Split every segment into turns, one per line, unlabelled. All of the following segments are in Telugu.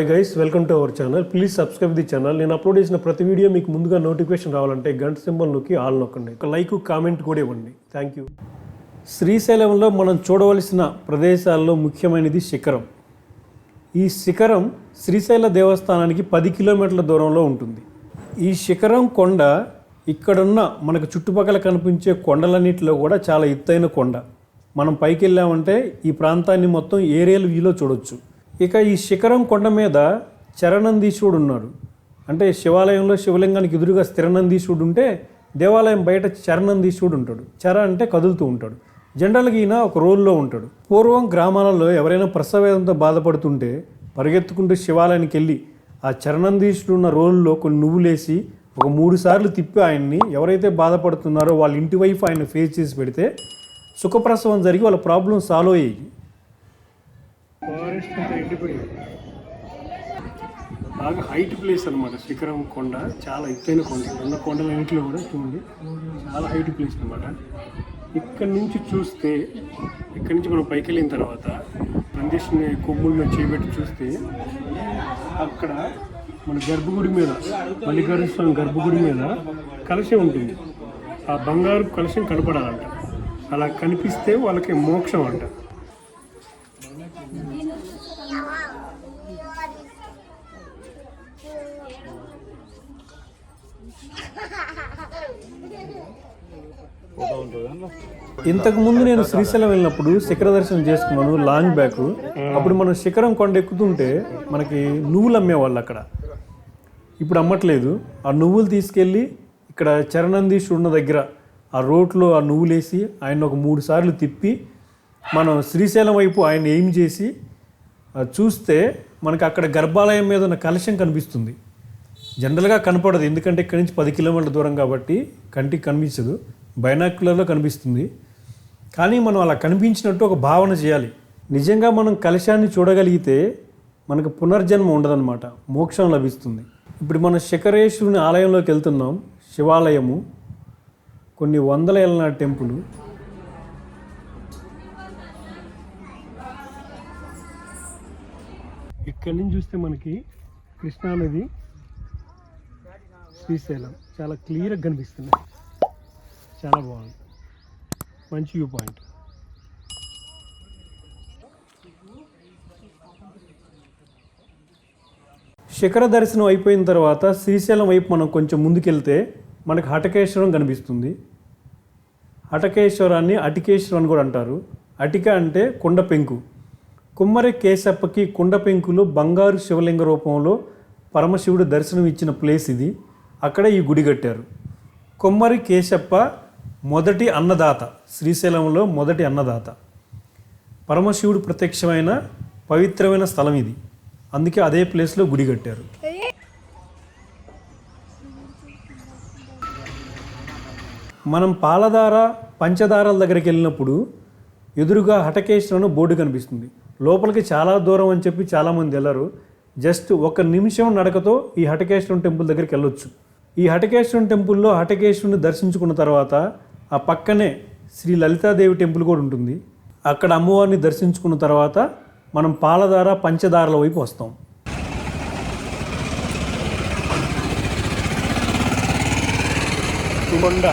Hi guys welcome to our channel please subscribe the channel నేను అప్లోడ్ చేసిన ప్రతి వీడియో మీకు ముందుగా నోటిఫికేషన్ రావాలంటే గంట సింబల్ నొక్కి ఆల్ నొక్కండి. ఒక లైక్ కామెంట్ కూడా ఇవ్వండి. థ్యాంక్ యూ శ్రీశైలంలో మనం చూడవలసిన ప్రదేశాల్లో ముఖ్యమైనది శిఖరం. ఈ శిఖరం శ్రీశైల దేవస్థానానికి పది కిలోమీటర్ల దూరంలో ఉంటుంది. ఈ శిఖరం కొండ ఇక్కడున్న మనకు చుట్టుపక్కల కనిపించే కొండలన్నిటిలో కూడా చాలా ఎత్తైన కొండ. మనం పైకి వెళ్ళామంటే ఈ ప్రాంతాన్ని మొత్తం ఏరియల్ వ్యూలో చూడొచ్చు. ఇక ఈ శిఖరం కొండ మీద చరణందీశుడు ఉన్నాడు అంటే శివాలయంలో శివలింగానికి ఎదురుగా స్థిరనందీశుడు ఉంటే దేవాలయం బయట చరణందీశుడు ఉంటాడు చర అంటే కదులుతూ ఉంటాడు. జనరల్గా ఈయన ఒక రోల్లో ఉంటాడు. పూర్వం గ్రామాలలో ఎవరైనా ప్రసవేదంతో బాధపడుతుంటే పరిగెత్తుకుంటూ శివాలయానికి వెళ్ళి ఆ చరణందీశుడు ఉన్న రోల్లో కొన్ని నువ్వులేసి ఒక మూడు సార్లు తిప్పి ఆయన్ని ఎవరైతే బాధపడుతున్నారో వాళ్ళ ఇంటి వైపు ఆయన ఫేస్ చేసి పెడితే సుఖప్రసవం జరిగి వాళ్ళ ప్రాబ్లం సాల్వ్ అయ్యేది. ఫారెస్ట్ అంతా ఎండిపోయింది. బాగా హైట్ ప్లేస్ అనమాట శిఖరం కొండ. చాలా ఎత్తైన కొండ. ఉన్న కొండలన్నింటిలో కూడా చూడండి. చాలా హైట్ ప్లేస్ అనమాట ఇక్కడి నుంచి చూస్తే ఇక్కడి నుంచి మనం పైకి వెళ్ళిన తర్వాత నందీష్ని కొమ్ముల చేపెట్టి చూస్తే అక్కడ మన గర్భగుడి మీద మల్లికార్జున స్వామి గర్భగుడి మీద కలశం ఉంటుంది. ఆ బంగారు కలశం కనపడాలంట. అలా కనిపిస్తే వాళ్ళకి మోక్షం అంట. ఇంతకు ముందు నేను శ్రీశైలం వెళ్ళినప్పుడు శిఖర దర్శనం చేసుకున్నాను లాంగ్ బ్యాక్. అప్పుడు మనం శిఖరం కొండ ఎక్కుతుంటే మనకి నువ్వులు అమ్మేవాళ్ళు అక్కడ. ఇప్పుడు అమ్మట్లేదు. ఆ నువ్వులు తీసుకెళ్ళి ఇక్కడ చరణందీశుడు ఉన్న దగ్గర ఆ రోడ్లో ఆ నువ్వులు వేసి ఆయన ఒక మూడు సార్లు తిప్పి మనం శ్రీశైలం వైపు ఆయన ఏం చేసి చూస్తే మనకి అక్కడ గర్భాలయం మీద ఉన్న కలశం కనిపిస్తుంది. జనరల్గా కనపడదు. ఎందుకంటే ఇక్కడి నుంచి పది కిలోమీటర్ల దూరం కాబట్టి కంటికి కనిపించదు. బైనాక్యులర్లో కనిపిస్తుంది. కానీ మనం అలా కనిపించినట్టు ఒక భావన చేయాలి. నిజంగా మనం కలశాన్ని చూడగలిగితే మనకు పునర్జన్మ ఉండదన్నమాట. మోక్షం లభిస్తుంది. ఇప్పుడు మనం శిఖరేశ్వరుని ఆలయంలోకి వెళ్తున్నాం. శివాలయము. కొన్ని వందల ఏళ్ళ టెంపుల్. ఇక్కడి నుంచి చూస్తే మనకి కృష్ణానది శ్రీశైలం. చాలా క్లియర్గా కనిపిస్తుంది. చాలా బాగుంది. మంచి వ్యూ పాయింట్. శిఖర దర్శనం అయిపోయిన తర్వాత శ్రీశైలం వైపు మనం కొంచెం ముందుకెళ్తే మనకు హటకేశ్వరం కనిపిస్తుంది. హటకేశ్వరాన్ని అటికేశ్వరం అని కూడా అంటారు. అటిక అంటే కొండ పెంకు. కుమ్మరి కేశప్పకి కొండ పెంకులో బంగారు శివలింగ రూపంలో పరమశివుడు దర్శనం ఇచ్చిన ప్లేస్ ఇది. అక్కడ ఈ గుడి కట్టారు. కొమ్మరి కేశప్ప మొదటి అన్నదాత శ్రీశైలంలో మొదటి అన్నదాత. పరమశివుడు ప్రత్యక్షమైన పవిత్రమైన స్థలం ఇది. అందుకే అదే ప్లేస్లో గుడి కట్టారు. మనం పాలధార పంచదారాల దగ్గరికి వెళ్ళినప్పుడు ఎదురుగా హటకేశ్వరం బోర్డు కనిపిస్తుంది. లోపలికి చాలా దూరం అని చెప్పి చాలామంది వెళ్ళరు. జస్ట్ ఒక నిమిషం నడకతో ఈ హటకేశ్వరం టెంపుల్ దగ్గరికి వెళ్ళొచ్చు. ఈ హటకేశ్వరం టెంపుల్లో హటకేశ్వరుని దర్శించుకున్న తర్వాత ఆ పక్కనే శ్రీ లలితాదేవి టెంపుల్ కూడా ఉంటుంది. అక్కడ అమ్మవారిని దర్శించుకున్న తర్వాత మనం పాలధార పంచదారల వైపు వస్తాం. కొండ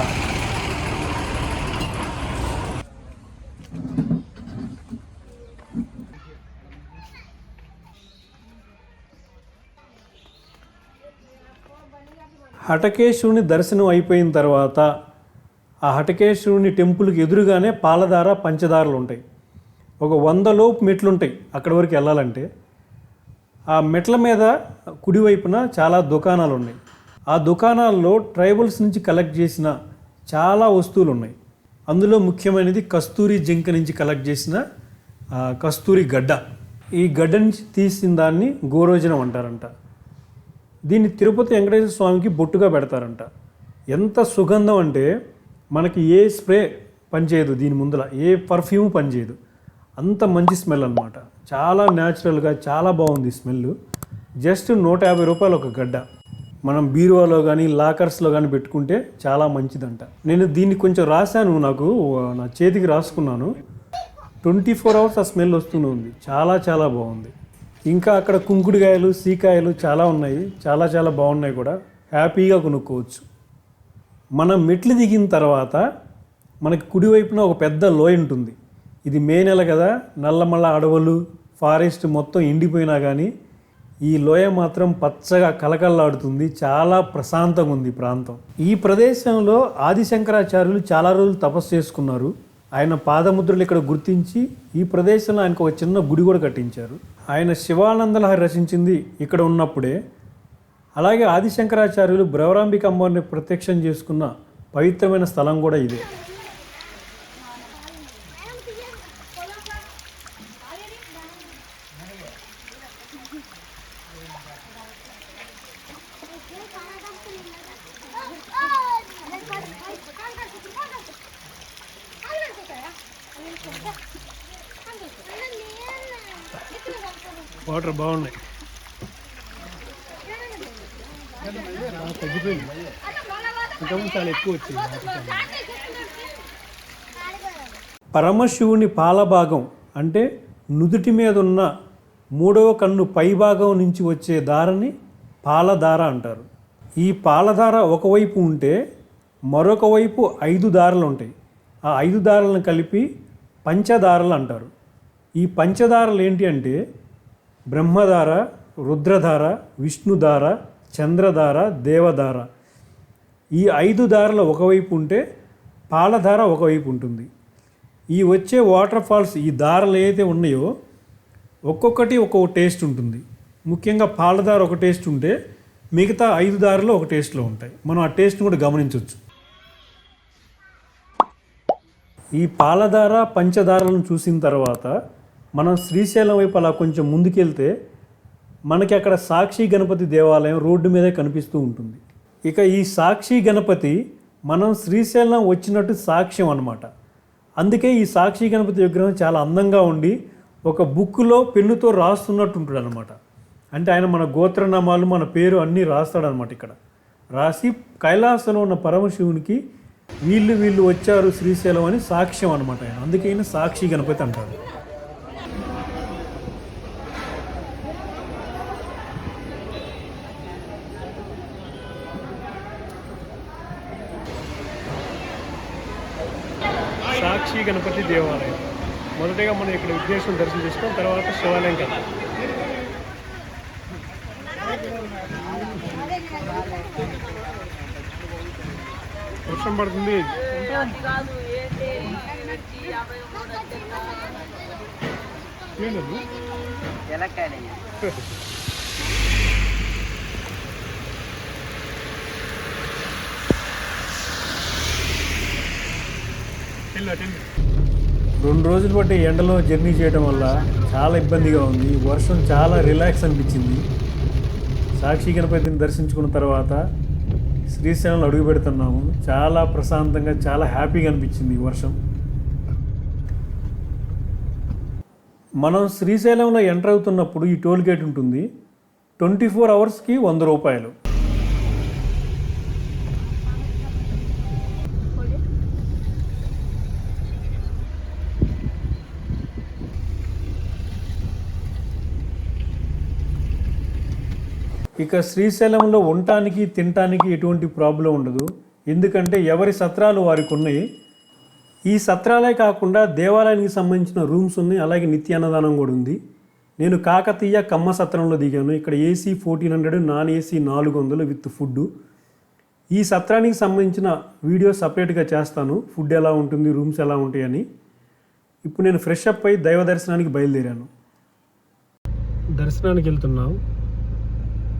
హటకేశ్వరుని దర్శనం అయిపోయిన తర్వాత ఆ హటకేశ్వరుని టెంపుల్కి ఎదురుగానే పాలధార పంచదారలు ఉంటాయి. ఒక వందలోపు మెట్లు ఉంటాయి అక్కడి వరకు వెళ్ళాలంటే. ఆ మెట్ల మీద కుడివైపున చాలా దుకాణాలు ఉన్నాయి. ఆ దుకాణాల్లో ట్రైబల్స్ నుంచి కలెక్ట్ చేసిన చాలా వస్తువులు ఉన్నాయి. అందులో ముఖ్యమైనది కస్తూరి జింక నుంచి కలెక్ట్ చేసిన కస్తూరి గడ్డ. ఈ గడ్డ నుంచి తీసిన దాన్ని గోరోజనం అంటారంట. దీన్ని తిరుపతి వెంకటేశ్వర స్వామికి బొట్టుగా పెడతారంట. ఎంత సుగంధం అంటే మనకి ఏ స్ప్రే పనిచేయదు దీని ముందర ఏ పర్ఫ్యూమ్ పనిచేయదు. అంత మంచి స్మెల్ అనమాట చాలా న్యాచురల్గా చాలా బాగుంది స్మెల్ జస్ట్ నూట యాభై రూపాయలు ఒక గడ్డ. మనం బీరువాలో కానీ లాకర్స్లో కానీ పెట్టుకుంటే చాలా మంచిదంట. నేను దీన్ని కొంచెం రాశాను నాకు నా చేతికి రాసుకున్నాను. ట్వంటీ ఫోర్ అవర్స్ ఆ స్మెల్ వస్తూనే ఉంది. చాలా చాలా బాగుంది. ఇంకా అక్కడ కుంకుడుకాయలు సీకాయలు చాలా ఉన్నాయి. చాలా చాలా బాగున్నాయి కూడా. హ్యాపీగా కొనుక్కోవచ్చు. మనం మెట్లు దిగిన తర్వాత మనకి కుడివైపున ఒక పెద్ద లోయ ఉంటుంది. ఇది మే నెల కదా. నల్లమల్ల అడవులు ఫారెస్ట్ మొత్తం ఎండిపోయినా కానీ ఈ లోయ మాత్రం పచ్చగా కలకల్లాడుతుంది చాలా ప్రశాంతంగా ఉంది ఈ ప్రాంతం. ఈ ప్రదేశంలో ఆదిశంకరాచార్యులు చాలా రోజులు తపస్సు చేసుకున్నారు. ఆయన పాదముద్రలు ఇక్కడ గుర్తించి ఈ ప్రదేశంలో ఆయనకు ఒక చిన్న గుడి కూడా కట్టించారు. ఆయన శివానందలహరి రచించింది ఇక్కడ ఉన్నప్పుడే. అలాగే ఆదిశంకరాచార్యులు బ్రవరాంబిక అమ్మవారిని ప్రత్యక్షం చేసుకున్న పవిత్రమైన స్థలం కూడా ఇదే. వాటర్ బాగున్నాయి. తగ్గిపోయింది ఇంతకుముందు చాలా ఎక్కువ వచ్చింది పరమశివుని పాలభాగం అంటే నుదుటి మీద ఉన్న మూడవ కన్ను పైభాగం నుంచి వచ్చే దారని పాలధార అంటారు. ఈ పాలధార ఒకవైపు ఉంటే మరొక వైపు ఐదు దారలు ఉంటాయి. ఆ ఐదు దారలను కలిపి పంచదారలు అంటారు. ఈ పంచదారలు ఏంటి అంటే బ్రహ్మధార రుద్రధార విష్ణుధార చంద్రధార దేవధార. ఈ ఐదు దారలు ఒకవైపు ఉంటే పాలధార ఒకవైపు ఉంటుంది. ఈ వచ్చే వాటర్ ఫాల్స్ ఈ దారలు ఏదైతే ఉన్నాయో ఒక్కొక్కటి ఒక్కొక్క టేస్ట్ ఉంటుంది. ముఖ్యంగా పాలధార ఒక టేస్ట్ ఉంటే మిగతా ఐదు దారులు ఒక టేస్ట్లో ఉంటాయి. మనం ఆ టేస్ట్ని కూడా గమనించవచ్చు. ఈ పాలధార పంచదారలను చూసిన తర్వాత మనం శ్రీశైలం వైపు అలా కొంచెం ముందుకెళ్తే మనకి అక్కడ సాక్షి గణపతి దేవాలయం రోడ్డు మీదే కనిపిస్తూ ఉంటుంది. ఇక ఈ సాక్షి గణపతి మనం శ్రీశైలం వచ్చినట్టు సాక్ష్యం అనమాట అందుకే ఈ సాక్షి గణపతి విగ్రహం చాలా అందంగా ఉండి ఒక బుక్లో పెన్నుతో రాస్తున్నట్టు ఉంటాడు అనమాట అంటే ఆయన మన గోత్రనామాలు మన పేరు అన్నీ రాస్తాడనమాట ఇక్కడ. రాసి కైలాసంలో ఉన్న పరమశివునికి వీళ్ళు వీళ్ళు వచ్చారు శ్రీశైలం అని సాక్ష్యం అనమాట ఆయన. అందుకే సాక్షి గణపతి అంటారు సాక్షి గణపతి దేవాలయం. మొదటగా మనం ఇక్కడ విఘ్నేశ్వరం దర్శనం చేసుకొని తర్వాత శివాలయం కదా. వర్షం పడుతుంది. ఏంటది? రెండు రోజులు బట్టి ఎండలో జర్నీ చేయడం వల్ల చాలా ఇబ్బందిగా ఉంది. వర్షం చాలా రిలాక్స్ అనిపించింది. సాక్షి గణపతిని దర్శించుకున్న తర్వాత శ్రీశైలంలో అడుగు పెడుతున్నాము. చాలా ప్రశాంతంగా చాలా హ్యాపీగా అనిపించింది ఈ వర్షం. మనం శ్రీశైలంలో ఎంటర్ అవుతున్నప్పుడు ఈ టోల్ గేట్ ఉంటుంది. ట్వంటీ ఫోర్ అవర్స్కి వంద రూపాయలు. ఇక శ్రీశైలంలో ఉండటానికి తినటానికి ఎటువంటి ప్రాబ్లం ఉండదు. ఎందుకంటే ఎవరి సత్రాలు వారికి ఉన్నాయి. ఈ సత్రాలే కాకుండా దేవాలయానికి సంబంధించిన రూమ్స్ ఉన్నాయి. అలాగే నిత్య అన్నదానం కూడా ఉంది. నేను కాకతీయ కమ్మ సత్రంలో దిగాను. ఇక్కడ AC fourteen hundred non AC నాలుగు వందలు విత్ ఫుడ్ ఈ సత్రానికి సంబంధించిన వీడియో సపరేట్గా చేస్తాను. ఫుడ్ ఎలా ఉంటుంది రూమ్స్ ఎలా ఉంటాయని. ఇప్పుడు నేను ఫ్రెష్ అప్ అయి దైవ దర్శనానికి బయలుదేరాను. దర్శనానికి వెళ్తున్నాం.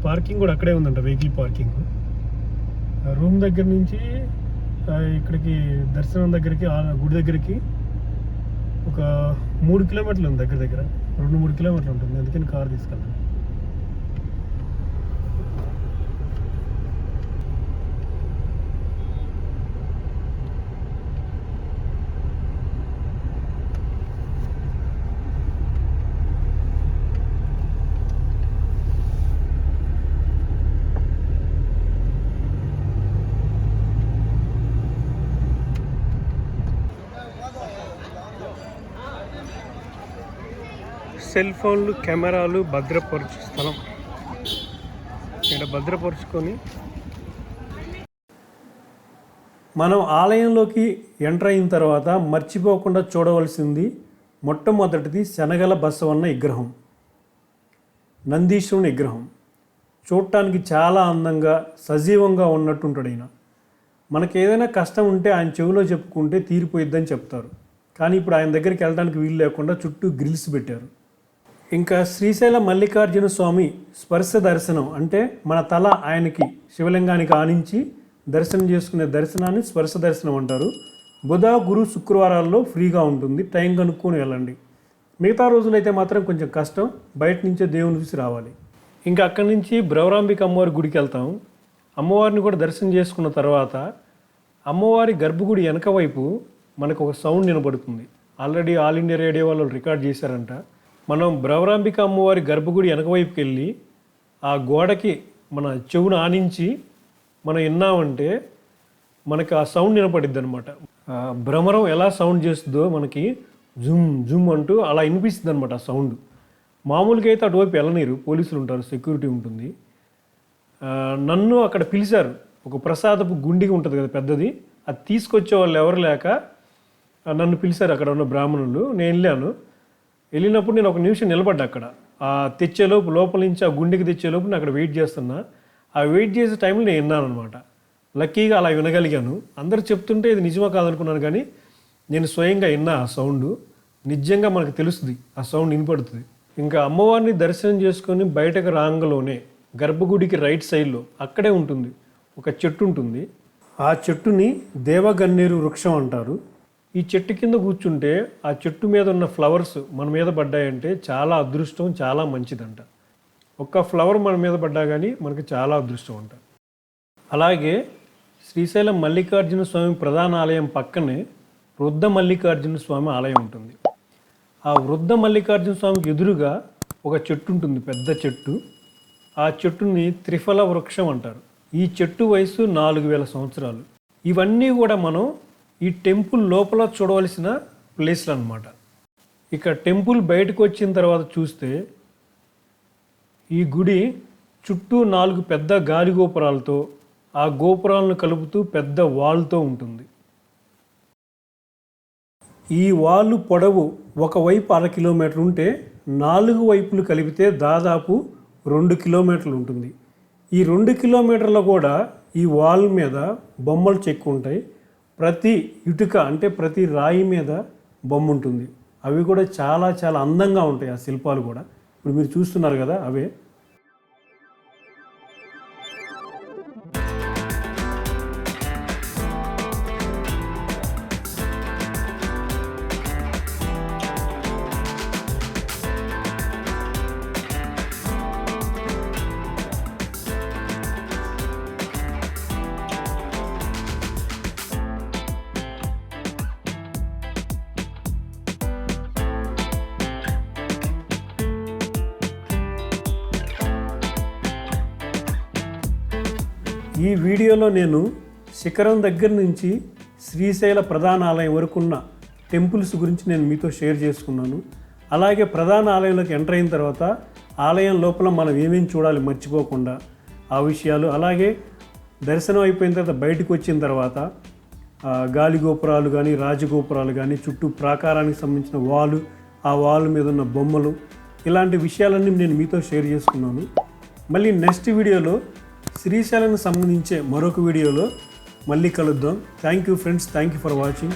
పార్కింగ్ కూడా అక్కడే ఉందంట వెహికల్ పార్కింగ్. రూమ్ దగ్గర నుంచి ఇక్కడికి దర్శనం దగ్గరికి ఆ గుడి దగ్గరికి ఒక మూడు కిలోమీటర్లు ఉంది దగ్గర దగ్గర. రెండు మూడు కిలోమీటర్లు ఉంటుంది అందుకని కార్ తీసుకెళ్ళాను సెల్ ఫోన్లు కెమెరాలు భద్రపరచు స్థలం. ఇక్కడ భద్రపరుచుకొని మనం ఆలయంలోకి ఎంటర్ అయిన తర్వాత మర్చిపోకుండా చూడవలసింది మొట్టమొదటిది శనగల బసవన్న విగ్రహం. నందీశ్వరుని విగ్రహం. చూడటానికి చాలా అందంగా సజీవంగా ఉన్నట్టుంటాడు ఆయన మనకి ఏదైనా కష్టం ఉంటే ఆయన చెవిలో చెప్పుకుంటే తీరిపోయిద్దని చెప్తారు. కానీ ఇప్పుడు ఆయన దగ్గరికి వెళ్ళడానికి వీలు లేకుండా చుట్టూ గ్రిల్స్ పెట్టారు. ఇంకా శ్రీశైల మల్లికార్జున స్వామి స్పర్శ దర్శనం అంటే మన తల ఆయనకి శివలింగానికి ఆనించి దర్శనం చేసుకునే దర్శనాన్ని స్పర్శ దర్శనం అంటారు. బుధ గురు శుక్రవారాల్లో ఫ్రీగా ఉంటుంది. టైం కనుక్కొని వెళ్ళండి. మిగతా రోజులైతే మాత్రం కొంచెం కష్టం. బయట నుంచే దేవుని చూసి రావాలి. ఇంకా అక్కడి నుంచి బ్రవరాంబిక అమ్మవారి గుడికి వెళ్తాం. అమ్మవారిని కూడా దర్శనం చేసుకున్న తర్వాత అమ్మవారి గర్భగుడి వెనక వైపు మనకు ఒక సౌండ్ వినపడుతుంది ఆల్రెడీ ఆల్ ఇండియా రేడియో వాళ్ళు రికార్డ్ చేశారంట. మనం భ్రవరాంబిక అమ్మవారి గర్భగుడి వెనకవైపుకి వెళ్ళి ఆ గోడకి మన చెవును ఆనించి మనం విన్నామంటే మనకి ఆ సౌండ్ వినపడిద్ది అనమాట భ్రమరం ఎలా సౌండ్ చేస్తుందో మనకి జుమ్ జుమ్ అంటూ అలా వినిపిస్తుంది అనమాట ఆ సౌండ్. మామూలుగా అయితే అటువైపు వెళ్ళనీరు పోలీసులు ఉంటారు సెక్యూరిటీ ఉంటుంది. నన్ను అక్కడ పిలిచారు. ఒక ప్రసాదపు గుండిగా ఉంటుంది కదా పెద్దది. అది తీసుకొచ్చే వాళ్ళు ఎవరు లేక నన్ను పిలిచారు అక్కడ ఉన్న బ్రాహ్మణులు. నేను వెళ్ళాను. వెళ్ళినప్పుడు నేను ఒక నిమిషం నిలబడ్డా అక్కడ. ఆ తెచ్చేలోపు లోపల నుంచి ఆ గుండెకి తెచ్చేలోపు నేను అక్కడ వెయిట్ చేస్తున్నా. ఆ వెయిట్ చేసే టైంలో నేను విన్నాను అనమాట లక్కీగా అలా వినగలిగాను. అందరు చెప్తుంటే ఇది నిజమా కాదనుకున్నాను కానీ నేను స్వయంగా విన్నా ఆ సౌండ్. నిజంగా మనకు తెలుస్తుంది ఆ సౌండ్ వినపడుతుంది. ఇంకా అమ్మవారిని దర్శనం చేసుకొని బయటకు రాంగలోనే గర్భగుడికి రైట్ సైడ్లో అక్కడే ఉంటుంది. ఒక చెట్టు ఉంటుంది. ఆ చెట్టుని దేవగన్నేరు వృక్షం అంటారు. ఈ చెట్టు కింద కూర్చుంటే ఆ చెట్టు మీద ఉన్న ఫ్లవర్స్ మన మీద పడ్డాయంటే చాలా అదృష్టం చాలా మంచిదంట. ఒక్క ఫ్లవర్ మన మీద పడ్డా కానీ మనకి చాలా అదృష్టం అంట. అలాగే శ్రీశైలం మల్లికార్జున స్వామి ప్రధాన ఆలయం పక్కనే వృద్ధ మల్లికార్జున స్వామి ఆలయం ఉంటుంది. ఆ వృద్ధ మల్లికార్జున స్వామికి ఎదురుగా ఒక చెట్టు ఉంటుంది పెద్ద చెట్టు. ఆ చెట్టుని త్రిఫల వృక్షం అంటారు. ఈ చెట్టు వయసు నాలుగు వేల సంవత్సరాలు. ఇవన్నీ కూడా మనం ఈ టెంపుల్ లోపల చూడవలసిన ప్లేస్లు అన్నమాట ఇక టెంపుల్ బయటకు వచ్చిన తర్వాత చూస్తే ఈ గుడి చుట్టూ నాలుగు పెద్ద గాలి గోపురాలతో ఆ గోపురాలను కలుపుతూ పెద్ద వాల్తో ఉంటుంది. ఈ వాలు పొడవు ఒకవైపు అర కిలోమీటర్ ఉంటే నాలుగు వైపులు కలిపితే దాదాపు రెండు కిలోమీటర్లు ఉంటుంది. ఈ రెండు కిలోమీటర్లు కూడా ఈ వాల్ మీద బొమ్మలు చెక్కు ఉంటాయి ప్రతి ఇటుక అంటే ప్రతి రాయి మీద బొమ్మ ఉంటుంది. అవి కూడా చాలా చాలా అందంగా ఉంటాయి ఆ శిల్పాలు కూడా. ఇప్పుడు మీరు చూస్తున్నారు కదా అవే. ఈ వీడియోలో నేను శిఖరం దగ్గర నుంచి శ్రీశైల ప్రధాన ఆలయం వరకున్న టెంపుల్స్ గురించి నేను మీతో షేర్ చేసుకున్నాను. అలాగే ప్రధాన ఆలయంలోకి ఎంటర్ అయిన తర్వాత ఆలయం లోపల మనం ఏమేమి చూడాలి మర్చిపోకుండా ఆ విషయాలు అలాగే దర్శనం అయిపోయిన తర్వాత బయటకు వచ్చిన తర్వాత గాలి గోపురాలు కానీ రాజగోపురాలు కానీ చుట్టూ ప్రాకారానికి సంబంధించిన వాలు ఆ వాల్ మీద ఉన్న బొమ్మలు ఇలాంటి విషయాలన్నీ నేను మీతో షేర్ చేసుకున్నాను. మళ్ళీ నెక్స్ట్ వీడియోలో శ్రీశైలానికి సంబంధించే మరొక వీడియోలో మళ్ళీ కలుద్దాం. Thank you friends thank you for watching